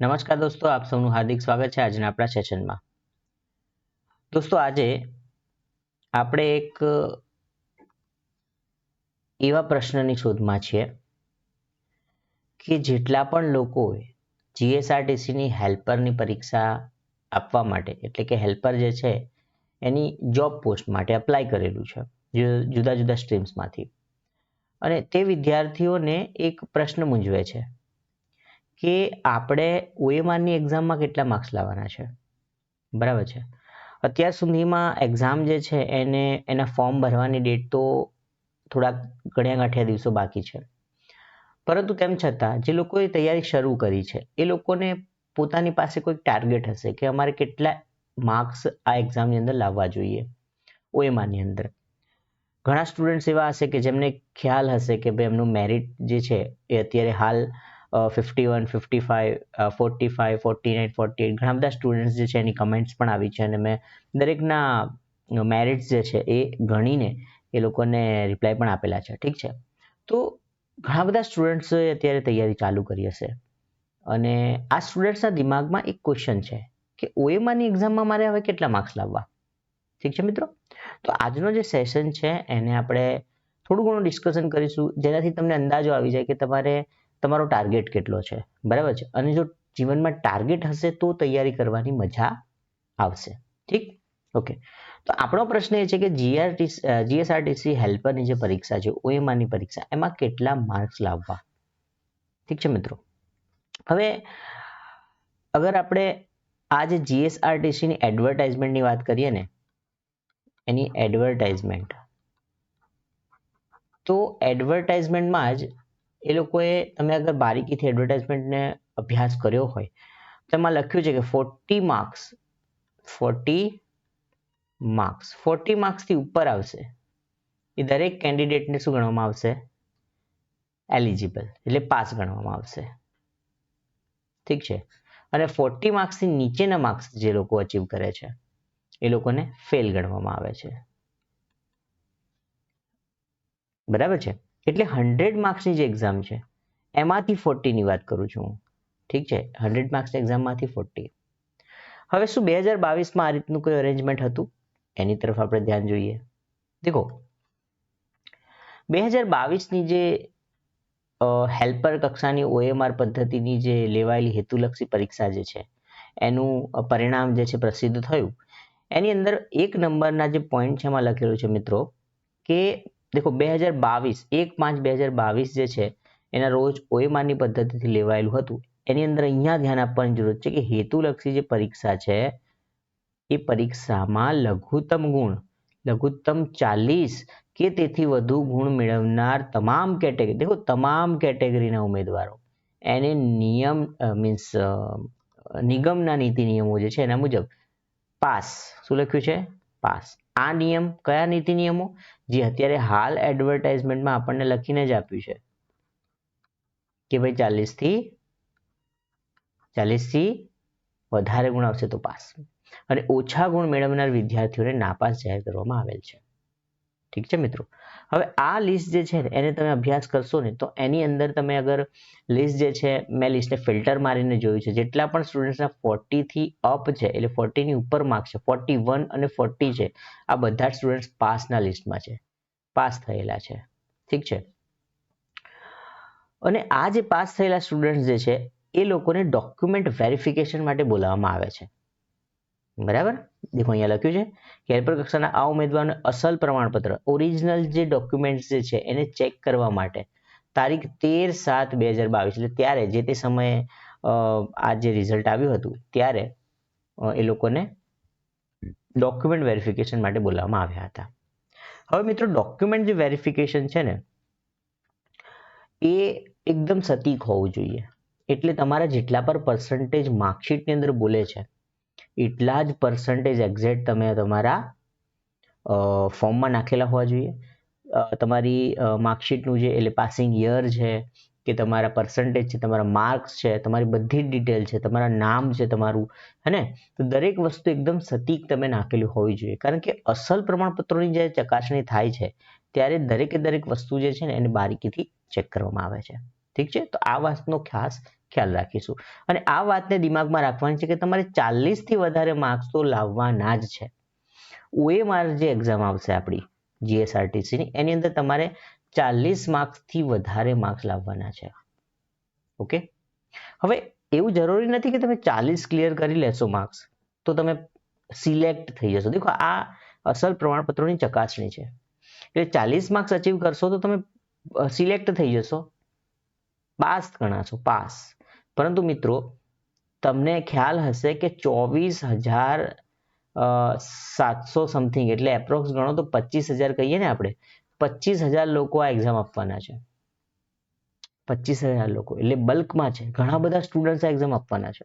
નમસ્કાર દોસ્તો, આપ સૌનું હાર્દિક સ્વાગત છે આજના આપણા સેશનમાં. દોસ્તો, આજે આપણે એક એવા પ્રશ્નની શોધમાં છીએ કે જેટલા પણ લોકોએ જીએસઆરટીસીની હેલ્પરની પરીક્ષા આપવા માટે, એટલે કે હેલ્પર જે છે, એની જોબ પોસ્ટ માટે અપ્લાય કરેલું છે જુદા જુદા સ્ટ્રીમ્સમાંથી. અને તે વિદ્યાર્થીઓને એક પ્રશ્ન મૂંઝવે છે. કે આપણે ઓએમઆરની એક્ઝામમાં કેટલા માર્ક્સ લાવવાના છે? બરાબર છે. અત્યાર સુધીમાં એક્ઝામ જે છે એને, એના ફોર્મ ભરવાની ડેટ તો થોડાક ગણ્યા ગાંઠ્યા દિવસો બાકી છે. પરંતુ તેમ છતાં, જે લોકોએ તૈયારી શરૂ કરી છે, એ લોકોને પોતાની પાસે કોઈક ટાર્ગેટ હશે કે અમારે કેટલા માર્ક્સ આ એક્ઝામની અંદર લાવવા જોઈએ ઓએમઆરની અંદર? ઘણા સ્ટુડન્ટ્સ એવા હશે કે જેમને ખ્યાલ હશે કે ભાઈ એમનું મેરિટ જે છે એ અત્યારે હાલ fifty one fifty five forty five forty nine forty eight ઘણા બધા સ્ટુડન્ટ્સ જે છે એની કમેન્ટ્સ પણ આવી છે અને મેં દરેકના મેરિટ્સ જે છે એ ગણીને એ લોકોને રિપ્લાય પણ આપેલા છે. ઠીક છે? તો ઘણા બધા સ્ટુડન્ટ્સોએ અત્યારે તૈયારી ચાલુ કરી હશે. અને આ સ્ટુડન્ટ્સના દિમાગમાં એક ક્વેશ્ચન છે કે ઓએમાની એક્ઝામમાં મારે હવે કેટલા માર્ક્સ લાવવા? ઠીક છે મિત્રો? તો આજનો જે સેશન છે એને આપણે થોડું ઘણું ડિસ્કશન કરીશું. જેનાથી તમને અંદાજો આવી જાય કે તમારે તમારો ટાર્ગેટ કેટલો છે? બરાબર છે? અને જો જીવનમાં ટાર્ગેટ હશે તો તૈયારી કરવાની મજા આવશે. ઠીક? ઓકે તો આપણો પ્રશ્ન એ છે કે જીઆરટી જીએસઆરટીસી હેલ્પરની જે પરીક્ષા છે ઓએમઆરની પરીક્ષા, એમાં કેટલા માર્ક્સ લાવવા? ઠીક છે મિત્રો? હવે અગર આપણે આ જે જીએસઆરટીસીની એડવર્ટાઇઝમેન્ટની વાત કરીએ ને, એની એડવર્ટાઇઝમેન્ટ તો એડવર્ટાઇઝમેન્ટમાં જ એ લોકોએ તમે અગર બારીકીથી એડવર્ટાઇઝમેન્ટને અભ્યાસ કર્યો હોય, તો એમાં લખ્યું છે કે forty marks forty marks forty માર્ક્સથી ઉપર આવશે. એ દરેક કેન્ડિડેટને શું ગણવામાં આવશે? એલિજિબલ એટલે પાસ ગણવામાં આવશે. ઠીક છે? અને ફોર્ટી માર્ક્સથી નીચેના માર્ક્સ જે લોકો અચીવ કરે છે, એ લોકોને ફેલ ગણવામાં આવે છે. બરાબર છે? એટલે હંડ્રેડ માર્ક્સની જે એક્ઝામ છે, એમાંથી ફોર્ટીની વાત કરું છું હું. ઠીક છે? હંડ્રેડ માર્ક્સની એક્ઝામમાંથી ફોર્ટી. હવે શું બે હજાર બાવીસમાં આ રીતનું કોઈ અરેન્જમેન્ટ હતું? એની તરફ આપણે ધ્યાન જોઈએ. દેખો, બે હજાર બાવીસની જે હેલ્પર કક્ષાની ઓએમઆર પદ્ધતિની જે લેવાયેલી હેતુલક્ષી પરીક્ષા જે છે, એનું પરિણામ જે છે પ્રસિદ્ધ થયું. એની અંદર એક નંબરના જે પોઈન્ટ છે એમાં લખેલું છે મિત્રો, કે દેખો, બે હજાર બાવીસ, એક પાંચ બે હજાર બાવીસ જે છે, એના રોજ ઓએમઆરની પદ્ધતિથી લેવાયેલું હતું. એની અંદર અહીંયા ધ્યાન આપવાની જરૂર છે કે હેતુલક્ષી જે પરીક્ષા છે, એ પરીક્ષામાં લઘુત્તમ ગુણ, લઘુત્તમ ચાલીસ કે તેથી વધુ ગુણ મેળવનાર તમામ કેટેગરી દેખો, તમામ કેટેગરીના ઉમેદવારો. એને નિયમ મીન્સ નિગમના નીતિ નિયમો જે છે એના મુજબ પાસ. શું લખ્યું છે? પાસ. આ નિયમ કયા નીતિ નિયમો? જે અત્યારે હાલ એડવર્ટાઇઝમેન્ટમાં આપણને લખીને જ આપ્યું છે. કે ભાઈ ચાલીસથી ચાલીસથી વધારે ગુણ આવશે તો પાસ. અને ઓછા ગુણ મેળવનાર વિદ્યાર્થીઓને નાપાસ જાહેર કરવામાં આવેલ છે. ઠીક છે મિત્રો? હવે આ લિસ્ટ જે છે એને તમે અભ્યાસ કરશો ને, તો એની અંદર તમે અગર લિસ્ટ જે છે, મેં લિસ્ટને ફિલ્ટર મારીને જોયું છે. જેટલા પણ સ્ટુડન્ટ્સના ફોર્ટીથી અપ છે, એટલે ફોર્ટીની ઉપર માર્ક છે ફોર્ટી વન અને ફોર્ટી છે, આ બધા સ્ટુડન્ટ્સ પાસના લિસ્ટમાં છે. પાસ થયેલા છે. ઠીક છે? અને આ જે પાસ થયેલા સ્ટુડન્ટ્સ જે છે, એ લોકોને ડોક્યુમેન્ટ વેરિફિકેશન માટે બોલાવવામાં આવે છે. બરાબર? દેખો, અહીંયા લખ્યું છે કે હેલ્પર કક્ષાના આ ઉમેદવારને અસલ પ્રમાણપત્ર ઓરિજિનલ જે ડોક્યુમેન્ટ્સ જે છે, એને ચેક કરવા માટે. તારીખ તેર સાત બે હજાર બાવીસ, એટલે ત્યારે જે તે સમયે આ જે રિઝલ્ટ આવ્યું હતું, ત્યારે એ લોકોને ડોક્યુમેન્ટ વેરિફિકેશન માટે બોલાવવામાં આવ્યા હતા. હવે મિત્રો ડોક્યુમેન્ટ જે વેરિફિકેશન છે ને, એ એકદમ સટીક હોવું જોઈએ. એટલે તમારા જેટલા પર પર્સન્ટેજ માર્કશીટની અંદર બોલે છે એટલા જ પર્સન્ટેજ એક્ઝેક્ટ તમે તમારા ફોર્મમાં નાખેલા હોવા જોઈએ. તમારી માર્કશીટનું જે એટલે પાસિંગ યર છે, કે તમારા પર્સન્ટેજ છે, તમારા માર્ક્સ છે, તમારી બધી ડિટેલ છે, તમારા નામ છે, તમારું, હે ને? તો દરેક વસ્તુ એકદમ સટીક તમે નાખેલી હોવી જોઈએ. કારણ કે અસલ પ્રમાણપત્રોની જ્યારે ચકાસણી થાય છે, ત્યારે દરેકે દરેક વસ્તુ જે છે ને એને બારીકીથી ચેક કરવામાં આવે છે. ઠીક છે? તો આ વાતનો ખાસ ખ્યાલ રાખીશું. અને આ વાતને દિમાગમાં રાખવાની છે કે તમારે ચાલીસથી વધારે માર્ક્સ તો લાવવાના જ છે. ઓએમઆર જે એક્ઝામ આવશે આપણી જીએસઆરટીસીની એની અંદર તમારે ચાલીસ માર્ક્સથી વધારે માર્ક્સ લાવવાના છે. ઓકે? હવે એવું જરૂરી નથી કે તમે ચાલીસ ક્લિયર કરી લેશો માર્ક્સ તો તમે સિલેક્ટ થઈ જશો. દેખો, આ અસલ પ્રમાણપત્રોની ચકાસણી છે. એટલે ચાલીસ માર્ક્સ અચીવ કરશો તો તમે સિલેક્ટ થઈ જશો. પાસ ગણાશો પાસ પરંતુ મિત્રો, તમને ખ્યાલ હશે કે ચોવીસ હજાર સાતસો સમથિંગ એટલે એપ્રોક્સ ગણો તો પચીસ હજાર કહીએ ને આપણે, પચીસ હજાર લોકો આ એક્ઝામ આપવાના છે. પચીસ હજાર લોકો, એટલે બલ્કમાં છે. ઘણા બધા સ્ટુડન્ટ્સ આ એક્ઝામ આપવાના છે.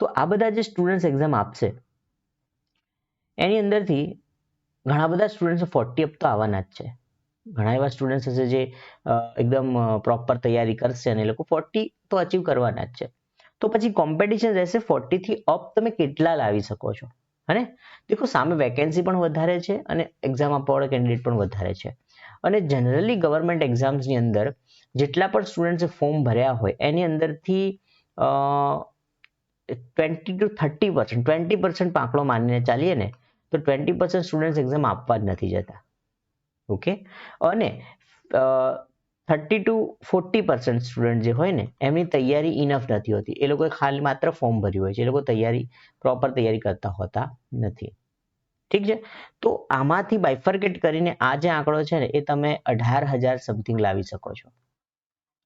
તો આ બધા જે સ્ટુડન્ટ્સ એક્ઝામ આપશે, એની અંદરથી ઘણા બધા સ્ટુડન્ટ્સ ફોર્ટી અપ તો આવવાના જ છે. ઘણા એવા સ્ટુડન્ટ્સ હશે જે એકદમ પ્રોપર તૈયારી કરશે અને એ લોકો ફોર્ટી તો અચીવ કરવાના જ છે. તો પછી કોમ્પિટિશન રહેશે ફોર્ટીથી અપ તમે કેટલા લાવી શકો છો? અને દેખો, સામે વેકેન્સી પણ વધારે છે અને એક્ઝામ આપવાવાળા કેન્ડિડેટ પણ વધારે છે. અને જનરલી ગવર્મેન્ટ એક્ઝામ્સની અંદર જેટલા પણ સ્ટુડન્ટ્સે ફોર્મ ભર્યા હોય, એની અંદરથી twenty two thirty percent twenty percent પાંકડો માનીને ચાલીએ ને, તો ટ્વેન્ટી પર્સન્ટ સ્ટુડન્ટ્સ એક્ઝામ આપવા જ નથી જતા. ઓકે? અને thirty two forty percent student જે હોય ને, એમની તૈયારી ઇનફ નથી હોતી. એ લોકોએ ખાલી માત્ર ફોર્મ ભર્યું હોય છે. એ લોકો તૈયારી પ્રોપર તૈયારી કરતા હોતા નથી. ઠીક છે? તો આમાંથી બાયફર્કેટ કરીને આ જે આંકડો છે ને, એ તમે અઢાર હજાર સમથિંગ લાવી શકો છો.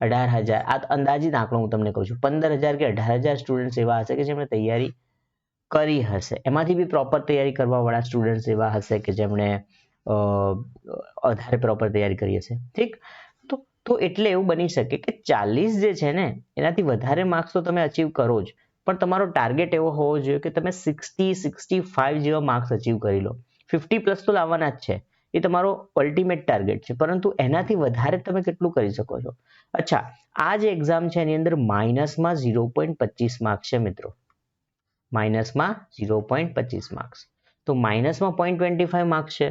અઢાર હજાર. આ અંદાજિત આંકડો હું તમને કહું છું. પંદર હજાર કે અઢાર હજાર સ્ટુડન્ટ્સ એવા હશે કે જેમણે તૈયારી કરી હશે. એમાંથી બી પ્રોપર તૈયારી કરવાવાળા સ્ટુડન્ટ્સ એવા હશે કે જેમણે વધારે પ્રોપર તૈયારી કરીએ છીએ ઠીક? તો તો એટલે એવું બની શકે કે ચાલીસ જે છે ને, એનાથી વધારે માર્ક્સ તો તમે અચીવ કરો જ. પણ તમારો ટાર્ગેટ એવો હોવો જોઈએ કે તમે સિક્સટી સિક્સટી ફાઇવ જેવા માર્ક્સ અચીવ કરી લો. ફિફ્ટી પ્લસ તો લાવવાના જ છે. એ તમારો અલ્ટિમેટ ટાર્ગેટ છે. પરંતુ એનાથી વધારે તમે કેટલું કરી શકો છો? અચ્છા, આ જે એક્ઝામ છે એની અંદર માઇનસમાં ઝીરો પોઈન્ટ પચીસ માર્ક્સ છે મિત્રો. માઇનસમાં ઝીરો પોઈન્ટ પચીસ માર્ક્સ તો માઇનસમાં પોઈન્ટ ટ્વેન્ટી ફાઇવ માર્ક્સ છે.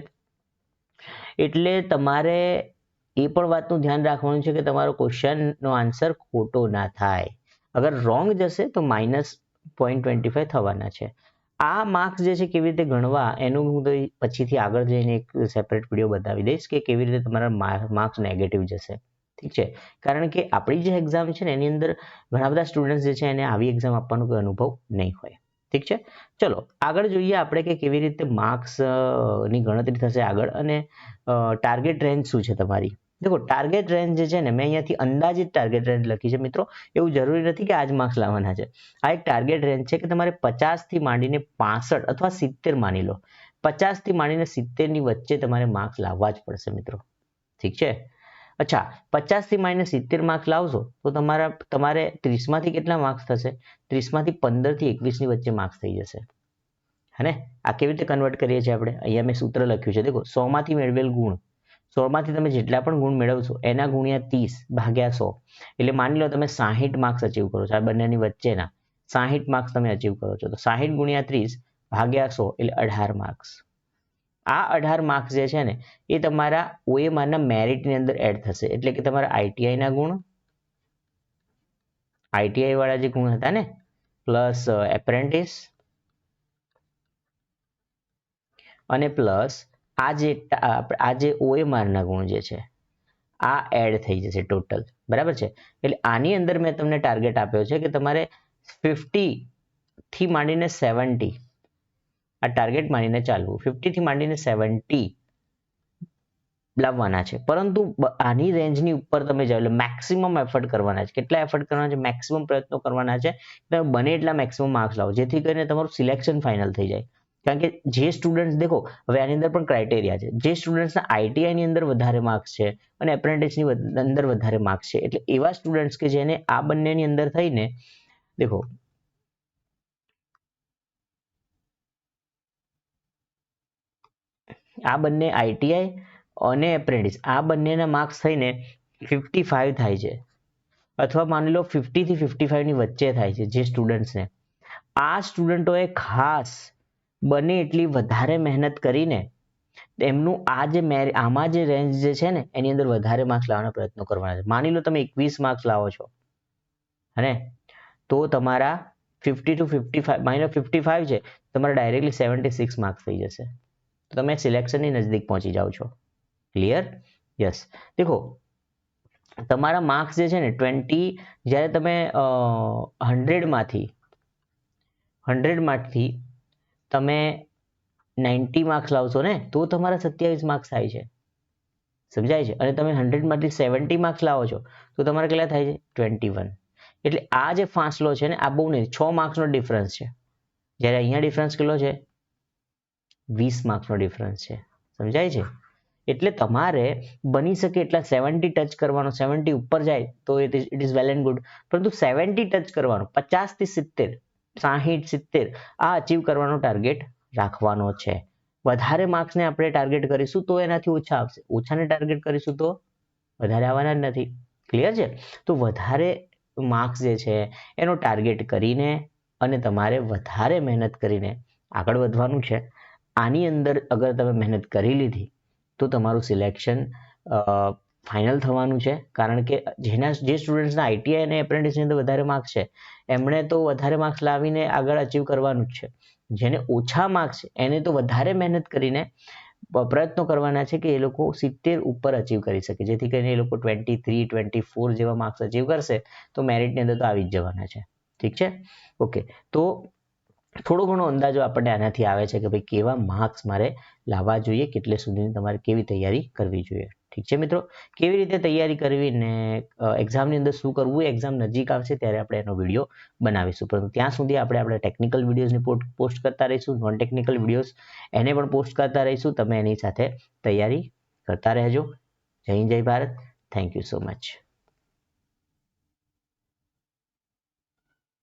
એટલે તમારે એ પણ વાતનું ધ્યાન રાખવાનું છે કે તમારો ક્વેશ્ચનનો આન્સર ખોટો ના થાય. અગર રોંગ જશે તો માઇનસ પોઈન્ટ ટ્વેન્ટી ફાઈવ થવાના છે. આ માર્ક્સ જે છે કેવી રીતે ગણવા એનું હું તો પછીથી આગળ જઈને એક સેપરેટ વીડિયો બતાવી દઈશ કે કેવી રીતે તમારા માર્ક્સ નેગેટિવ જશે. ઠીક છે? કારણ કે આપણી જે એક્ઝામ છે ને એની અંદર ઘણા બધા સ્ટુડન્ટ્સ જે છે એને આવી એક્ઝામ આપવાનો કોઈ અનુભવ નહીં હોય. ઠીક છે? ચલો, આગળ જોઈએ આપણે કે કેવી રીતે માર્ક્સની ગણતરી થશે આગળ અને ટાર્ગેટ રેન્જ શું છે તમારી? દેખો ટાર્ગેટ રેન્જ છે ને, મેં અહીંયાથી અંદાજિત ટાર્ગેટ રેન્જ લખી છે મિત્રો. એવું જરૂરી નથી કે આજ માર્ક્સ લાવવાના છે. આ એક ટાર્ગેટ રેન્જ છે કે તમારે પચાસથી માંડીને પાસઠ અથવા સિત્તેર માની લો. પચાસથી માંડીને સિત્તેરની વચ્ચે તમારે માર્ક્સ લાવવા જ પડશે મિત્રો. ઠીક છે? અચ્છા, પચાસથી માઇનસ સિત્તેર માર્ક્સ લાવશો, તો તમારા, તમારે ત્રીસમાંથી કેટલા માર્ક્સ થશે? ત્રીસમાંથી પંદરથી એકવીસની વચ્ચે માર્ક્સ થઈ જશે. હે આ કેવી રીતે કન્વર્ટ કરીએ છીએ આપણે? અહીંયા મેં સૂત્ર લખ્યું છે. દેખો, સોમાંથી મેળવેલ ગુણ. સોમાંથી તમે જેટલા પણ ગુણ મેળવશો, એના ગુણ્યા ત્રીસ ભાગ્યા સો. એટલે માની લો તમે સાહીઠ માર્ક્સ અચીવ કરો છો, આ બંનેની વચ્ચેના સાહીઠ માર્ક્સ તમે અચીવ કરો છો. તો સાહીઠ ગુણ્યા ત્રીસ ભાગ્યા સો, એટલે અઢાર માર્ક્સ આ અઢાર માર્ક્સ જે છે ને, એ તમારા ઓએમઆરના મેરિટની અંદર એડ થશે. એટલે કે તમારા આઈટીઆઈના ગુણ આઈટીઆઈ વાળા જે ગુણ હતા ને પ્લસ એપ્રેન્ટિસ અને પ્લસ આ જે આ જે ઓએમઆરના ગુણ જે છે, આ એડ થઈ જશે ટોટલ બરાબર છે? એટલે આની અંદર મેં તમને ટાર્ગેટ આપ્યો છે કે તમારે ફિફ્ટી થી માંડીને સેવન્ટી આ ટાર્ગેટ માનીને ચાલવું. ફિફ્ટીથી માંડીને સેવન્ટી લાવવાના છે. પરંતુ આની રેન્જની ઉપર તમે જાઓ એટલે મેક્સિમમ એફર્ટ કરવાના છે. કેટલા એફર્ટ કરવાના છે? મેક્સિમમ પ્રયત્નો કરવાના છે. તમે બને એટલા મેક્સિમમ માર્ક્સ લાવો, જેથી કરીને તમારું સિલેક્શન ફાઇનલ થઈ જાય. કારણ કે જે સ્ટુડન્ટ્સ દેખો, હવે આની અંદર પણ ક્રાઇટેરિયા છે. જે સ્ટુડન્ટ્સના આઈટીઆઈની અંદર વધારે માર્ક્સ છે અને એપ્રેન્ટિસની અંદર વધારે માર્ક્સ છે. એટલે એવા સ્ટુડન્ટ્સ કે જેને આ બંનેની અંદર થઈને, દેખો આ બંને આઈટીઆઈ અને એપ્રેન્ટિસ આ બંનેના માર્ક્સ થઈને ફિફ્ટી ફાઇવ થાય છે. અથવા માની લો ફિફ્ટીથી ફિફ્ટી ફાઇવની વચ્ચે થાય છે જે સ્ટુડન્ટ્સને આ સ્ટુડન્ટોએ ખાસ બને એટલી વધારે મહેનત કરીને એમનું આ જે મેર, આમાં જે રેન્જ જે છે ને, એની અંદર વધારે માર્ક્સ લાવવાનો પ્રયત્ન કરવાના છે. માની લો તમે એકવીસ માર્ક્સ લાવો છો અને તો તમારા fifty two fifty five minus fifty five છે, તમારા ડાયરેક્ટલી સેવન્ટી સિક્સ માર્ક્સ થઈ જશે. તો તમે સિલેક્શનની નજદીક પહોંચી જાઓ છો. ક્લિયર યસ દેખો, તમારા માર્ક્સ જે છે ને ટ્વેન્ટી જ્યારે તમે હંડ્રેડમાંથી હંડ્રેડમાંથી તમે નાઇન્ટી માર્ક્સ લાવશો ને, તો તમારા સત્યાવીસ માર્ક્સ થાય છે. સમજાય છે? અને તમે હંડ્રેડમાંથી સેવન્ટી માર્ક્સ લાવો છો, તો તમારે કેટલા થાય છે? ટ્વેન્ટી વન એટલે આ જે ફાંસલો છે ને, આ બહુ નહીં છ માર્ક્સનો ડિફરન્સ છે. જ્યારે અહીંયા ડિફરન્સ કેટલો છે? વીસ માર્ક્સનો ડિફરન્સ છે. સમજાય છે? એટલે તમારે બની શકે એટલા સેવન્ટી ટચ કરવાનો સેવન્ટી ઉપર જાય તો it is it is well and good પરંતુ સેવન્ટી ટચ કરવાનો પચાસથી સિત્તેર, સાહીઠ, સિત્તેર, આ અચીવ કરવાનો ટાર્ગેટ રાખવાનો છે. વધારે માર્ક્સને આપણે ટાર્ગેટ કરીશું તો એનાથી ઓછા આવશે. ઓછાને ટાર્ગેટ કરીશું તો વધારે આવવાના જ નથી. ક્લિયર છે? તો વધારે માર્ક્સ જે છે, એનો ટાર્ગેટ કરીને અને તમારે વધારે મહેનત કરીને આગળ વધવાનું છે. આની અંદર અગર તમે મહેનત કરી લીધી, તો તમારું સિલેક્શન ફાઇનલ થવાનું છે. કારણ કે જેના, જે સ્ટુડન્ટ્સના આઈટીઆઈ અને એપ્રેન્ટિસની અંદર વધારે માર્ક્સ છે, એમણે તો વધારે માર્ક્સ લાવીને આગળ અચીવ કરવાનું જ છે. જેને ઓછા માર્ક્સ છે એને તો વધારે મહેનત કરીને પ્રયત્નો કરવાના છે કે એ લોકો સિત્તેર ઉપર અચીવ કરી શકે. જેથી કરીને એ લોકો ટ્વેન્ટી થ્રી ટ્વેન્ટી ફોર જેવા માર્ક્સ અચીવ કરશે, તો મેરિટની અંદર તો આવી જ જવાના છે. ઠીક છે? ઓકે તો થોડો ઘણો અંદાજો આપણને આનાથી આવે છે કે ભાઈ કેવા માર્ક્સ મારે લાવવા જોઈએ, કેટલે સુધીની તમારે કેવી તૈયારી કરવી જોઈએ. ઠીક છે મિત્રો? કેવી રીતે તૈયારી કરવી ને એક્ઝામની અંદર શું કરવું એક્ઝામ નજીક આવશે ત્યારે આપણે એનો વીડિયો બનાવીશું. પરંતુ ત્યાં સુધી આપણે આપણે ટેકનિકલ વિડીયોઝની પોસ્ટ કરતા રહીશું નોન ટેકનિકલ વિડીયોઝ એને પણ પોસ્ટ કરતા રહીશું. તમે એની સાથે તૈયારી કરતા રહેજો. જય જય Bharat. Thank you so much